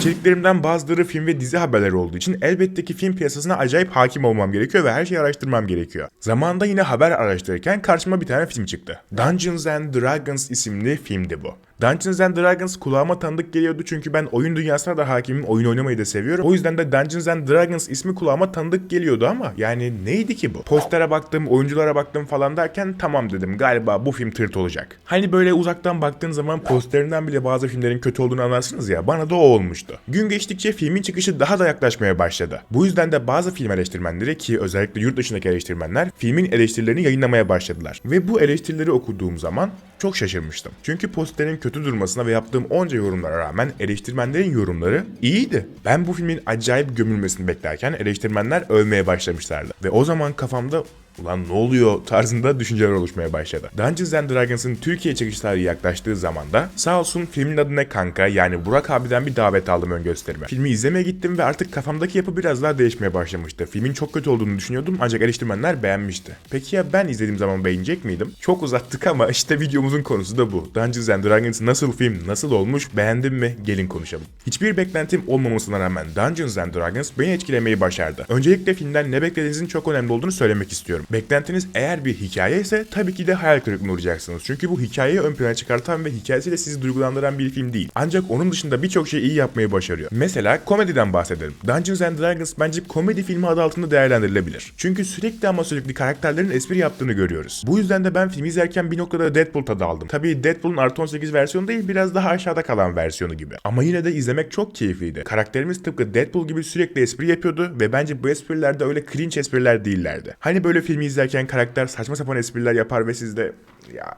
İçeriklerimden bazıları film ve dizi haberleri olduğu için elbette ki film piyasasına acayip hakim olmam gerekiyor ve her şeyi araştırmam gerekiyor. Zamanında yine haber araştırırken karşıma bir tane film çıktı. Dungeons and Dragons isimli filmdi bu. Dungeons and Dragons kulağıma tanıdık geliyordu çünkü ben oyun dünyasına da hakimim, oyun oynamayı da seviyorum. O yüzden de Dungeons and Dragons ismi kulağıma tanıdık geliyordu ama yani neydi ki bu? Postere baktım, oyunculara baktım falan derken tamam dedim galiba bu film tırt olacak. Hani böyle uzaktan baktığın zaman posterinden bile bazı filmlerin kötü olduğunu anlarsınız ya bana da o olmuştu. Gün geçtikçe filmin çıkışı daha da yaklaşmaya başladı. Bu yüzden de bazı film eleştirmenleri ki özellikle yurt dışındaki eleştirmenler filmin eleştirilerini yayınlamaya başladılar. Ve bu eleştirileri okuduğum zaman çok şaşırmıştım. Çünkü posterin kötü durmasına ve yaptığım onca yorumlara rağmen eleştirmenlerin yorumları iyiydi. Ben bu filmin acayip gömülmesini beklerken eleştirmenler övmeye başlamışlardı. Ve o zaman kafamda ulan ne oluyor tarzında düşünceler oluşmaya başladı. Dungeons and Dragons'ın Türkiye çıkış tarihi yaklaştığı zaman da sağ olsun filmin adı ne kanka yani Burak abiden bir davet aldım ön gösterime. Filmi izlemeye gittim ve artık kafamdaki yapı biraz daha değişmeye başlamıştı. Filmin çok kötü olduğunu düşünüyordum ancak eleştirmenler beğenmişti. Peki ya ben izlediğim zaman beğenecek miydim? Çok uzattık ama işte videomuzun konusu da bu. Dungeons and Dragons nasıl film, nasıl olmuş, beğendim mi? Gelin konuşalım. Hiçbir beklentim olmamasına rağmen Dungeons and Dragons beni etkilemeyi başardı. Öncelikle filmden ne beklediğinizin çok önemli olduğunu söylemek istiyorum. Beklentiniz eğer bir hikaye ise tabii ki de hayal kırıklığına uğrayacaksınız. Çünkü bu hikayeyi ön plana çıkartan ve hikayesiyle sizi duygulandıran bir film değil. Ancak onun dışında birçok şeyi iyi yapmayı başarıyor. Mesela komediden bahsedelim. Dungeons and Dragons bence komedi filmi adı altında değerlendirilebilir. Çünkü sürekli ama sürekli karakterlerin espri yaptığını görüyoruz. Bu yüzden de ben filmi izlerken bir noktada Deadpool tadı aldım. Tabii Deadpool'un artı 18 versiyonu değil biraz daha aşağıda kalan versiyonu gibi. Ama yine de izlemek çok keyifliydi. Karakterimiz tıpkı Deadpool gibi sürekli espri yapıyordu ve bence bu espriler de öyle cringe espriler değillerdi. Hani böyle filmi izlerken karakter saçma sapan espriler yapar ve siz de ya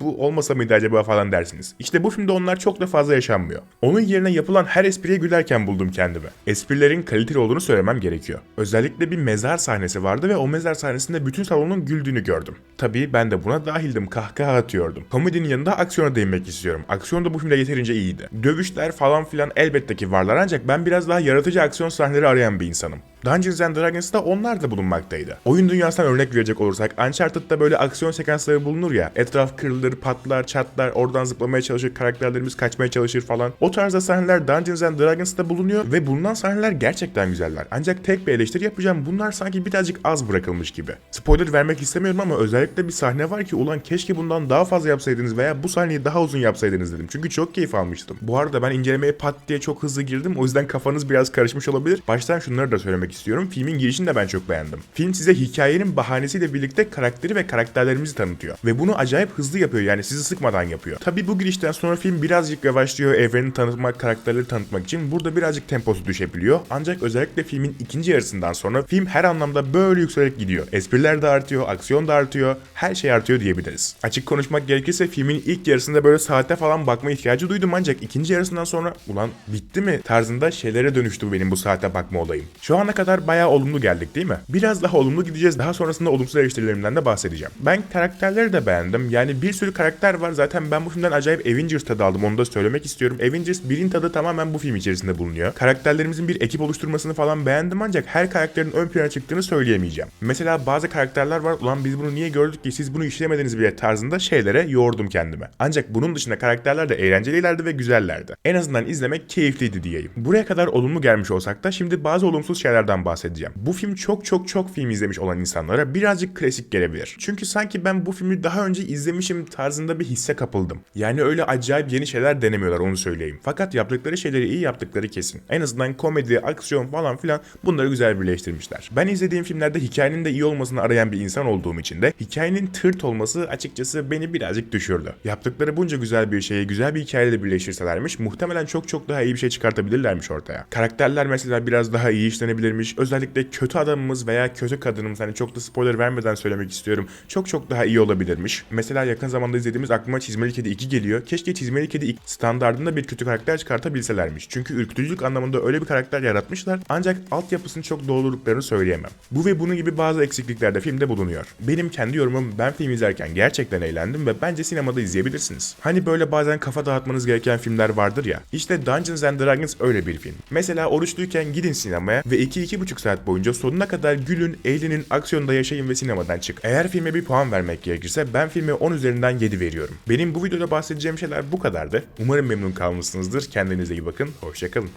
bu olmasa mıydı acaba falan dersiniz. İşte bu filmde onlar çok da fazla yaşanmıyor. Onun yerine yapılan her espriye gülerken buldum kendimi. Esprilerin kaliteli olduğunu söylemem gerekiyor. Özellikle bir mezar sahnesi vardı ve o mezar sahnesinde bütün salonun güldüğünü gördüm. Tabii ben de buna dahildim kahkaha atıyordum. Komedinin yanında aksiyona değinmek istiyorum. Aksiyon da bu filmde yeterince iyiydi. Dövüşler falan filan elbette ki varlar ancak ben biraz daha yaratıcı aksiyon sahneleri arayan bir insanım. Dungeons and Dragons'ta onlar da bulunmaktaydı. Oyun dünyasından örnek verecek olursak Uncharted'da böyle aksiyon sekansları bulunur ya. Etraf kırılır, patlar, çatlar, oradan zıplamaya çalışır, karakterlerimiz kaçmaya çalışır falan. O tarzda sahneler Dungeons and Dragons'ta bulunuyor ve bulunan sahneler gerçekten güzeller. Ancak tek bir eleştiri yapacağım bunlar sanki birazcık az bırakılmış gibi. Spoiler vermek istemiyorum ama özellikle bir sahne var ki ulan keşke bundan daha fazla yapsaydınız veya bu sahneyi daha uzun yapsaydınız dedim. Çünkü çok keyif almıştım. Bu arada ben incelemeye pat diye çok hızlı girdim. O yüzden kafanız biraz karışmış olabilir. Baştan şunları da söylemek istiyorum. Filmin girişini de ben çok beğendim. Film size hikayenin bahanesiyle birlikte karakteri ve karakterlerimizi tanıtıyor. Ve bunu acayip hızlı yapıyor yani sizi sıkmadan yapıyor. Tabi bu girişten sonra film birazcık yavaşlıyor evreni tanıtmak, karakterleri tanıtmak için. Burada birazcık temposu düşebiliyor. Ancak özellikle filmin ikinci yarısından sonra film her anlamda böyle yükselerek gidiyor. Espriler de artıyor, aksiyon da artıyor, her şey artıyor diyebiliriz. Açık konuşmak gerekirse filmin ilk yarısında böyle saate falan bakma ihtiyacı duydum ancak ikinci yarısından sonra ulan bitti mi tarzında şeylere dönüştü benim bu saate bakma olayım. Şu ana kadar bayağı olumlu geldik değil mi? Biraz daha olumlu gideceğiz. Daha sonrasında olumsuz eleştirilerimden de bahsedeceğim. Ben karakterleri de beğendim. Yani bir sürü karakter var. Zaten ben bu filmden acayip Avengers tadı aldım. Onu da söylemek istiyorum. Avengers birin tadı tamamen bu film içerisinde bulunuyor. Karakterlerimizin bir ekip oluşturmasını falan beğendim ancak her karakterin ön plana çıktığını söyleyemeyeceğim. Mesela bazı karakterler var. Ulan biz bunu niye gördük ki siz bunu işlemediniz bile tarzında şeylere yoğurdum kendime. Ancak bunun dışında karakterler de eğlencelilerdi ve güzellerdi. En azından izlemek keyifliydi diyeyim. Buraya kadar olumlu gelmiş olsak da şimdi bazı olumsuz şeylerden bahsedeceğim. Bu film çok çok çok film izlemiş olan insanlara birazcık klasik gelebilir. Çünkü sanki ben bu filmi daha önce izlemişim tarzında bir hisse kapıldım. Yani öyle acayip yeni şeyler denemiyorlar onu söyleyeyim. Fakat yaptıkları şeyleri iyi yaptıkları kesin. En azından komedi, aksiyon falan filan bunları güzel birleştirmişler. Ben izlediğim filmlerde hikayenin de iyi olmasını arayan bir insan olduğum için de hikayenin tırt olması açıkçası beni birazcık düşürdü. Yaptıkları bunca güzel bir şeyi güzel bir hikayeyle birleştirselermiş muhtemelen çok çok daha iyi bir şey çıkartabilirlermiş ortaya. Karakterler mesela biraz daha iyi işlenebilirmiş. Özellikle kötü adamımız veya kötü kadınımız hani çok da spoiler vermeden söylemek istiyorum. Çok çok daha iyi olabilirmiş. Mesela yakın zamanda izlediğimiz aklıma Çizmeli Kedi 2 geliyor. Keşke Çizmeli Kedi 2 standartında bir kötü karakter çıkartabilselermiş. Çünkü ürkütücülük anlamında öyle bir karakter yaratmışlar. Ancak altyapısını çok doldurduklarını söyleyemem. Bu ve bunun gibi bazı eksiklikler de filmde bulunuyor. Benim kendi yorumum ben film izlerken gerçekten eğlendim ve bence sinemada izleyebilirsiniz. Hani böyle bazen kafa dağıtmanız gereken filmler vardır ya. İşte Dungeons and Dragons öyle bir film. Mesela oruçluyken gidin sinemaya ve 2-2,5 saat boyunca sonuna kadar gülün, eğlenin, aksiyonda yaşayın ve sinemadan çık. Eğer filme bir puan vermek gerekirse ben filme 10 üzerinden 7 veriyorum. Benim bu videoda bahsedeceğim şeyler bu kadardı. Umarım memnun kalmışsınızdır. Kendinize iyi bakın. Hoşçakalın.